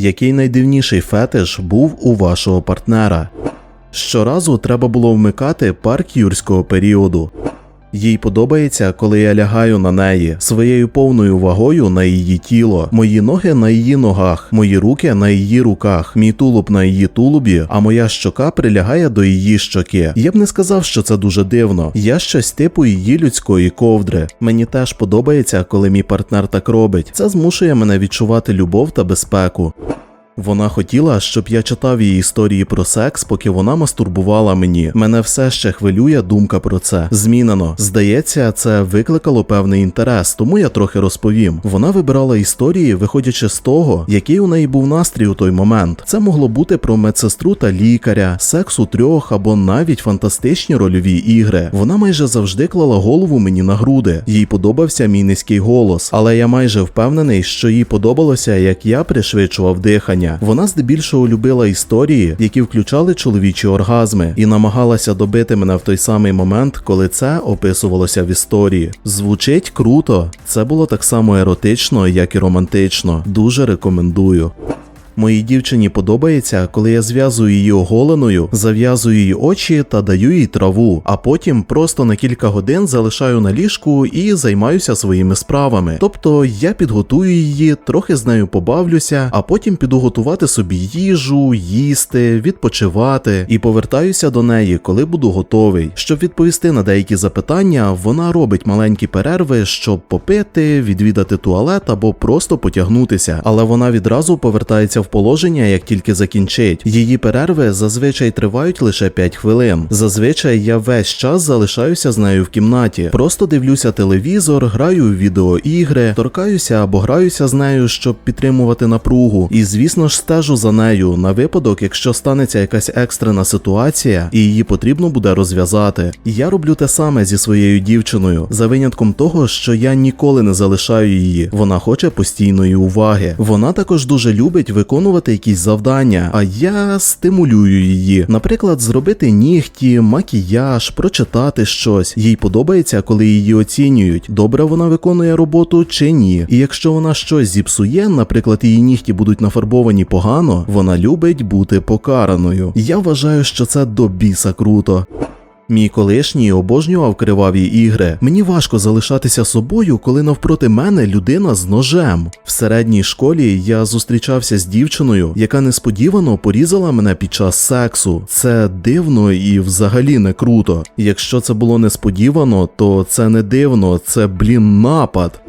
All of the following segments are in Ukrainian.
Який найдивніший фетиш був у вашого партнера? Щоразу треба було вмикати парк юрського періоду. Їй подобається, коли я лягаю на неї своєю повною вагою на її тіло, мої ноги на її ногах, мої руки на її руках, мій тулуб на її тулубі, а моя щока прилягає до її щоки. Я б не сказав, що це дуже дивно. Я щось типу її людської ковдри. Мені теж подобається, коли мій партнер так робить. Це змушує мене відчувати любов та безпеку. Вона хотіла, щоб я читав її історії про секс, поки вона мастурбувала мені. Мене все ще хвилює думка про це. Змінено. Здається, це викликало певний інтерес, тому я трохи розповім. Вона вибирала історії, виходячи з того, який у неї був настрій у той момент. Це могло бути про медсестру та лікаря, секс у трьох або навіть фантастичні рольові ігри. Вона майже завжди клала голову мені на груди. Їй подобався мій низький голос, але я майже впевнений, що їй подобалося, як я пришвидшував дихання. Вона здебільшого любила історії, які включали чоловічі оргазми, і намагалася добити мене в той самий момент, коли це описувалося в історії. Звучить круто. Це було так само еротично, як і романтично. Дуже рекомендую. Моїй дівчині подобається, коли я зв'язую її оголеною, зав'язую її очі та даю їй траву, а потім просто на кілька годин залишаю на ліжку і займаюся своїми справами. Тобто я підготую її, трохи з нею побавлюся, а потім піду готувати собі їжу, їсти, відпочивати і повертаюся до неї, коли буду готовий. Щоб відповісти на деякі запитання, вона робить маленькі перерви, щоб попити, відвідати туалет або просто потягнутися, але вона відразу повертається в положення, як тільки закінчить. Її перерви зазвичай тривають лише 5 хвилин. Зазвичай я весь час залишаюся з нею в кімнаті. Просто дивлюся телевізор, граю у відеоігри, торкаюся або граюся з нею, щоб підтримувати напругу. І звісно ж стежу за нею на випадок, якщо станеться якась екстрена ситуація, і її потрібно буде розв'язати. Я роблю те саме зі своєю дівчиною, за винятком того, що я ніколи не залишаю її. Вона хоче постійної уваги. Вона також дуже любить виконувати якісь завдання, а я стимулюю її. Наприклад, зробити нігті, макіяж, прочитати щось. Їй подобається, коли її оцінюють, добре вона виконує роботу чи ні. І якщо вона щось зіпсує, наприклад, її нігті будуть нафарбовані погано, вона любить бути покараною. Я вважаю, що це до біса круто. Мій колишній обожнював криваві ігри. Мені важко залишатися собою, коли навпроти мене людина з ножем. В середній школі я зустрічався з дівчиною, яка несподівано порізала мене під час сексу. Це дивно і взагалі не круто. Якщо це було несподівано, то це не дивно, це блін напад.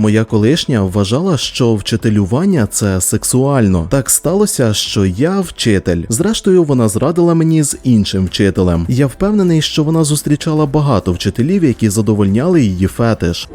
Моя колишня вважала, що вчителювання це сексуально. Так сталося, що я вчитель. Зрештою, вона зрадила мені з іншим вчителем. Я впевнений, що вона зустрічала багато вчителів, які задовольняли її фетиш.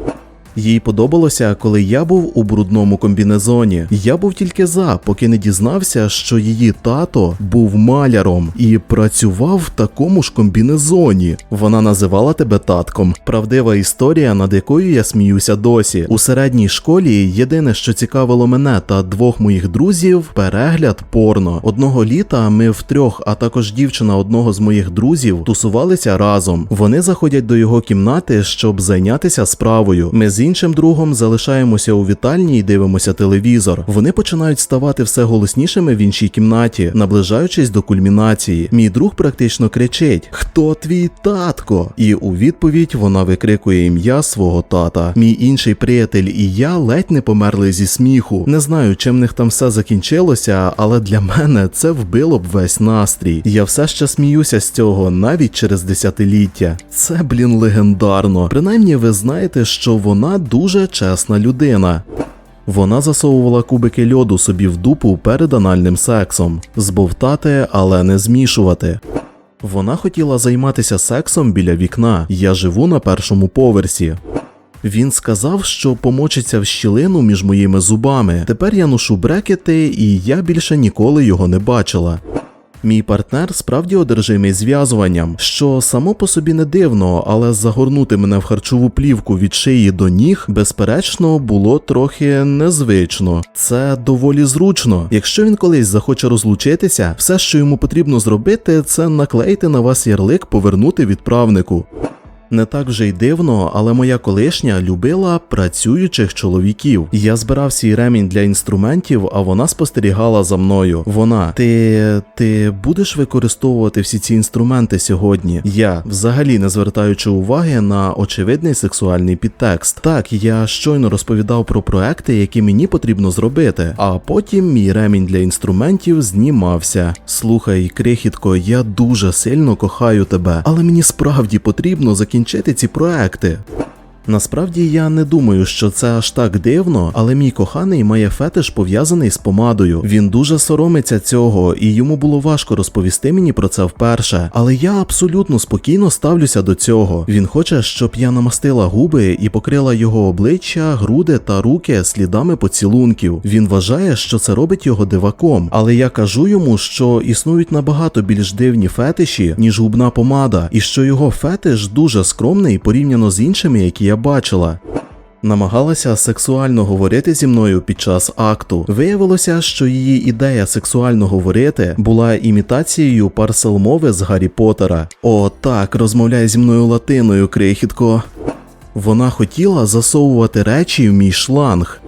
Їй подобалося, коли я був у брудному комбінезоні. Я був тільки за, поки не дізнався, що її тато був маляром і працював в такому ж комбінезоні. Вона називала тебе татком. Правдива історія, над якою я сміюся досі. У середній школі єдине, що цікавило мене та двох моїх друзів перегляд порно. Одного літа ми втрьох, а також дівчина одного з моїх друзів, тусувалися разом. Вони заходять до його кімнати, щоб зайнятися справою. Ми з іншим другом залишаємося у вітальні і дивимося телевізор. Вони починають ставати все голоснішими в іншій кімнаті, наближаючись до кульмінації. Мій друг практично кричить: Хто твій татко? І у відповідь вона викрикує ім'я свого тата. Мій інший приятель і я ледь не померли зі сміху. Не знаю, чим в них там все закінчилося, але для мене це вбило б весь настрій. Я все ще сміюся з цього навіть через десятиліття. Це блін легендарно. Принаймні, ви знаєте, що вона дуже чесна людина. Вона засовувала кубики льоду собі в дупу перед анальним сексом, збовтати, але не змішувати. Вона хотіла займатися сексом біля вікна. Я живу на першому поверсі. Він сказав, що помочиться в щілину між моїми зубами. Тепер я ношу брекети, і я більше ніколи його не бачила. Мій партнер справді одержимий зв'язуванням, що само по собі не дивно, але загорнути мене в харчову плівку від шиї до ніг, безперечно, було трохи незвично. Це доволі зручно. Якщо він колись захоче розлучитися, все, що йому потрібно зробити, це наклеїти на вас ярлик повернути відправнику. Не так вже й дивно, але моя колишня любила працюючих чоловіків. Я збирав свій ремінь для інструментів, а вона спостерігала за мною. Вона, ти, ти будеш використовувати всі ці інструменти сьогодні? Я, взагалі не звертаючи уваги на очевидний сексуальний підтекст. Так, я щойно розповідав про проекти, які мені потрібно зробити, а потім мій ремінь для інструментів знімався. Слухай, крихітко, я дуже сильно кохаю тебе, але мені справді потрібно закінчити ці проекти. Насправді я не думаю, що це аж так дивно, але мій коханий має фетиш пов'язаний з помадою. Він дуже соромиться цього, і йому було важко розповісти мені про це вперше. Але я абсолютно спокійно ставлюся до цього. Він хоче, щоб я намастила губи і покрила його обличчя, груди та руки слідами поцілунків. Він вважає, що це робить його диваком. Але я кажу йому, що існують набагато більш дивні фетиші, ніж губна помада, і що його фетиш дуже скромний порівняно з іншими, які я бачила. Намагалася сексуально говорити зі мною під час акту. Виявилося, що її ідея сексуально говорити була імітацією парселмови з Гаррі Поттера. О, так, розмовляй зі мною латиною, крихітко. Вона хотіла засовувати речі в мій шланг.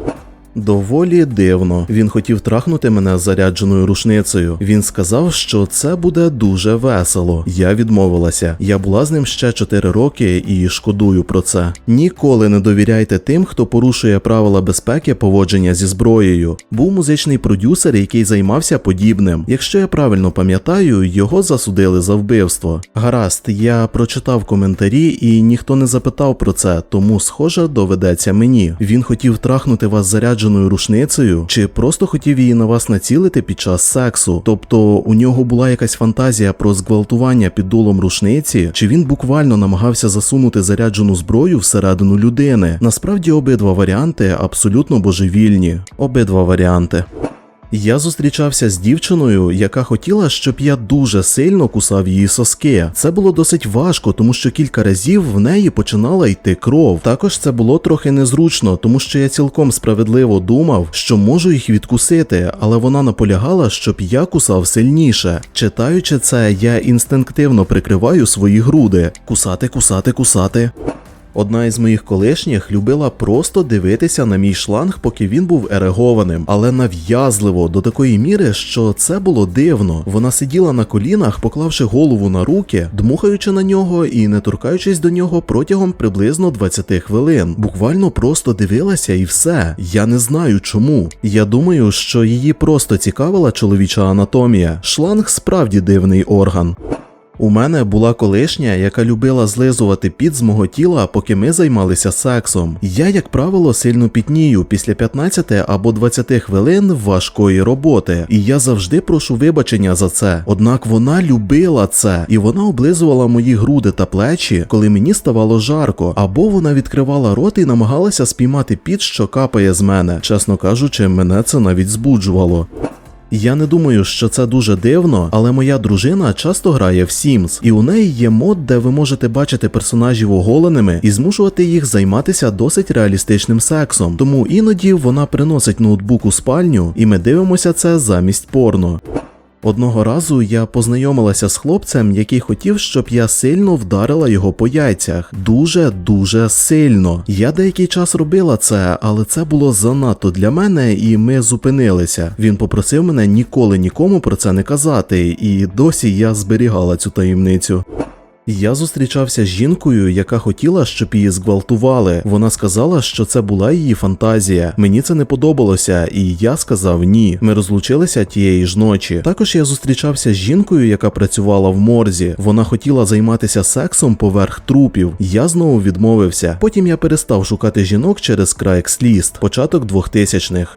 Доволі дивно. Він хотів трахнути мене зарядженою рушницею. Він сказав, що це буде дуже весело. Я відмовилася. Я була з ним ще 4 роки і шкодую про це. Ніколи не довіряйте тим, хто порушує правила безпеки поводження зі зброєю. Був музичний продюсер, який займався подібним. Якщо я правильно пам'ятаю, його засудили за вбивство. Гаразд, я прочитав коментарі і ніхто не запитав про це, тому схоже доведеться мені. Він хотів трахнути вас зарядженою рушницею, чи просто хотів її на вас націлити під час сексу. Тобто у нього була якась фантазія про зґвалтування під долом рушниці, чи він буквально намагався засунути заряджену зброю всередину людини. Насправді обидва варіанти абсолютно божевільні. Обидва варіанти. Я зустрічався з дівчиною, яка хотіла, щоб я дуже сильно кусав її соски. Це було досить важко, тому що кілька разів в неї починала йти кров. Також це було трохи незручно, тому що я цілком справедливо думав, що можу їх відкусити, але вона наполягала, щоб я кусав сильніше. Читаючи це, я інстинктивно прикриваю свої груди. Кусати, кусати, кусати. Одна із моїх колишніх любила просто дивитися на мій шланг, поки він був ерегованим, але нав'язливо до такої міри, що це було дивно. Вона сиділа на колінах, поклавши голову на руки, дмухаючи на нього і не торкаючись до нього протягом приблизно 20 хвилин. Буквально просто дивилася і все. Я не знаю чому. Я думаю, що її просто цікавила чоловіча анатомія. Шланг справді дивний орган. У мене була колишня, яка любила злизувати під з мого тіла, поки ми займалися сексом. Я, як правило, сильно пітнію після 15 або 20 хвилин важкої роботи, і я завжди прошу вибачення за це. Однак вона любила це, і вона облизувала мої груди та плечі, коли мені ставало жарко, або вона відкривала рот і намагалася спіймати під, що капає з мене. Чесно кажучи, мене це навіть збуджувало. Я не думаю, що це дуже дивно, але моя дружина часто грає в Sims, і у неї є мод, де ви можете бачити персонажів оголеними і змушувати їх займатися досить реалістичним сексом. Тому іноді вона приносить ноутбук у спальню, і ми дивимося це замість порно. Одного разу я познайомилася з хлопцем, який хотів, щоб я сильно вдарила його по яйцях. Дуже дуже сильно. Я деякий час робила це, але це було занадто для мене, і ми зупинилися. Він попросив мене ніколи нікому про це не казати, і досі я зберігала цю таємницю. Я зустрічався з жінкою, яка хотіла, щоб її зґвалтували. Вона сказала, що це була її фантазія. Мені це не подобалося, і я сказав ні. Ми розлучилися тієї ж ночі. Також я зустрічався з жінкою, яка працювала в морзі. Вона хотіла займатися сексом поверх трупів. Я знову відмовився. Потім я перестав шукати жінок через Craigslist, початок 2000-х.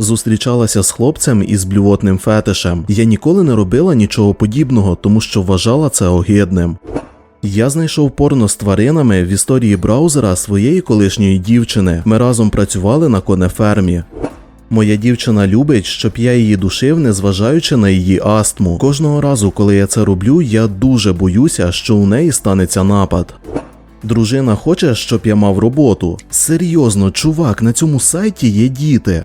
Зустрічалася з хлопцем із блювотним фетишем. Я ніколи не робила нічого подібного, тому що вважала це огидним. Я знайшов порно з тваринами в історії браузера своєї колишньої дівчини. Ми разом працювали на конефермі. Моя дівчина любить, щоб я її душив, незважаючи на її астму. Кожного разу, коли я це роблю, я дуже боюся, що у неї станеться напад. Дружина хоче, щоб я мав роботу. Серйозно, чувак, на цьому сайті є діти.